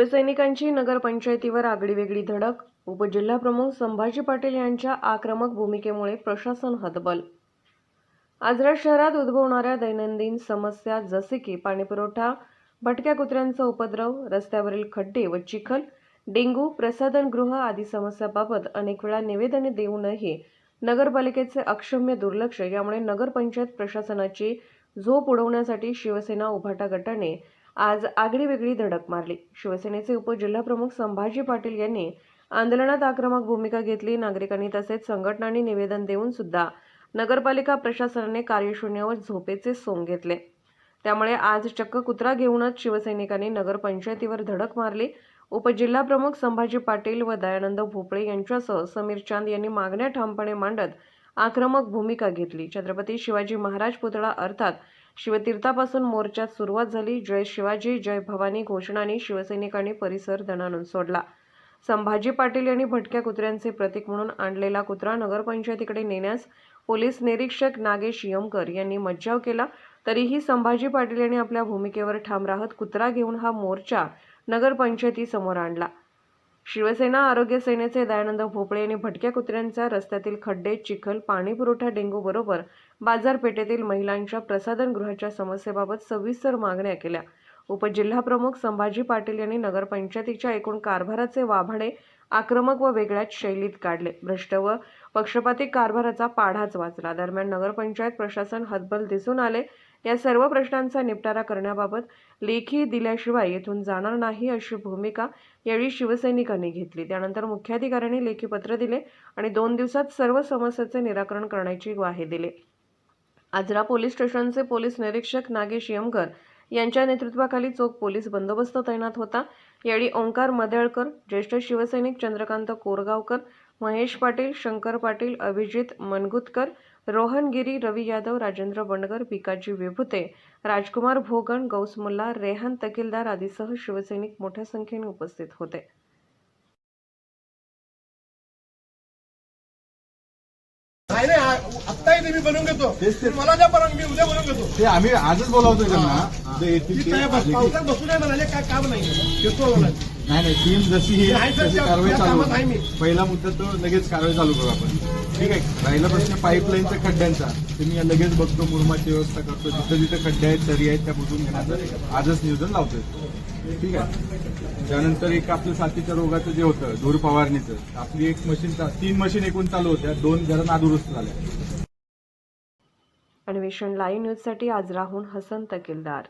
शिवसैनिकांची नगरपंचायतीवर आगळीवेगळी धडक उपजिल्हाप्रमुख संभाजी पाटील यांच्या आक्रमक भूमिकेमुळे प्रशासन हतबल. आजरा शहरात उद्भवणाऱ्या दैनंदिन समस्या जसे की पाणीपुरवठा भटक्या कुत्र्यांचा उपद्रव रस्त्यावरील खड्डे व चिखल डेंगू प्रसाधनगृह आदी समस्याबाबत अनेक वेळा निवेदने देऊनही नगरपालिकेचे अक्षम्य दुर्लक्ष यामुळे नगरपंचायत प्रशासनाची झोप उडवण्यासाठी शिवसेना उभाटा गटाने आज आगळीवेगळी धडक मारली. शिवसेनेचे उपजिल्हाप्रमुख संभाजी पाटील यांनी आंदोलनात आक्रमक भूमिका घेतली. नागरिकांनी तसेच संघटनांनी निवेदन देऊन सुद्धा नगरपालिका प्रशासनाने कार्यशून्य व झोपेचे सोंग घेतले. त्यामुळे आज चक्क कुत्रा घेऊनच शिवसैनिकांनी नगरपंचायतीवर धडक मारली. उपजिल्हाप्रमुख संभाजी पाटील व दयानंद भोपळे यांच्यासह समीर चांद यांनी मागण्या ठामपणे मांडत आक्रमक भूमिका घेतली. छत्रपती शिवाजी महाराज पुतळा अर्थात शिवतीर्थापासून मोर्चात सुरुवात झाली. जय शिवाजी जय भवानी घोषणाने शिवसैनिकांनी परिसर दणाणून सोडला. संभाजी पाटील यांनी भटक्या कुत्र्यांचे प्रतीक म्हणून आणलेला कुत्रा नगरपंचायतीकडे नेण्यास पोलीस निरीक्षक नागेश यमकर यांनी मज्जाव केला. तरीही संभाजी पाटील यांनी आपल्या भूमिकेवर ठाम राहत कुत्रा घेऊन हा मोर्चा नगरपंचायतीसमोर आणला. शिवसेना आरोग्य सेनेचे दयानंद भोपळे यांनी भटक्या कुत्र्यांचा रस्त्यातील खड्डे चिखल पाणीपुरवठा पुरवठा बरोबर बाजारपेठेतील महिलांच्या प्रसाधनगृहाच्या समस्येबाबत सविस्तर मागण्या केल्या. उपजिल्हाप्रमुख संभाजी पाटील यांनी नगरपंचायतीच्या एकूण कारभाराचे वाभाडे आक्रमक व वेगळ्याच शैलीत काढले. भ्रष्ट व पक्षपाती कारभाराचा पाढाच वाचला. दरम्यान नगरपंचायत प्रशासन हतबल दिसून आले. या सर्व प्रश्नांचा निपटारा करण्याबाबत लेखी दिल्याशिवाय येथून जाणार नाही अशी भूमिका यावेळी शिवसैनिकांनी घेतली. त्यानंतर मुख्याधिकाऱ्यांनी लेखी पत्र दिले आणि दोन दिवसात सर्व समस्याचे निराकरण करण्याची ग्वाही दिली. आजरा पोलीस स्टेशनचे पोलीस निरीक्षक नागेश यमकर यांच्या नेतृत्वाखाली चोख पोलीस बंदोबस्त तैनात होता. यावेळी ओंकार मदेळकर ज्येष्ठ शिवसैनिक चंद्रकांत कोरगावकर महेश पाटील शंकर पाटील अभिजित मनगुतकर रोहन गिरी रवी यादव राजेंद्र बंडगर भिकाजी विभुते राजकुमार भोगन गौस मुल्ला रेहान तकीलदार आदीसह शिवसैनिक मोठ्या संख्येने उपस्थित होते. बनवून घेतो. मला द्या परवानगी मी उद्या बनवून घेतो. ते आम्ही आजच बोलावतोय त्यांना. बसू नाही म्हणाले काय काम नाही. घेतो म्हणाले. नाही नाही टीम जशी ही तशी कारवाई चालू कामात आहे मी. होईल. पहिला मुद्दा तो लगेच कारवाई चालू करू आपण. ठीक आहे राहिला प्रश्न पाईपलाईनच्या खड्ड्यांचा. ते मी लगेच बघतो मुरमाची व्यवस्था करतो. जिथं जिथं खड्डे आहेत दरी आहेत त्या बुजून घेण्याचं आजच नियोजन लावतोय. ठीक आहे. त्यानंतर एक आपलं साथीच्या रोगाचं जे होतं धूर फवारणीचं. आपली एक मशीन चा- तीन मशीन एकूण चालू होत्या. दोन जरा नादुरुस्त झाल्या. अन्वेषण लाईव्ह न्यूजसाठी आज राहून हसन तकीलदार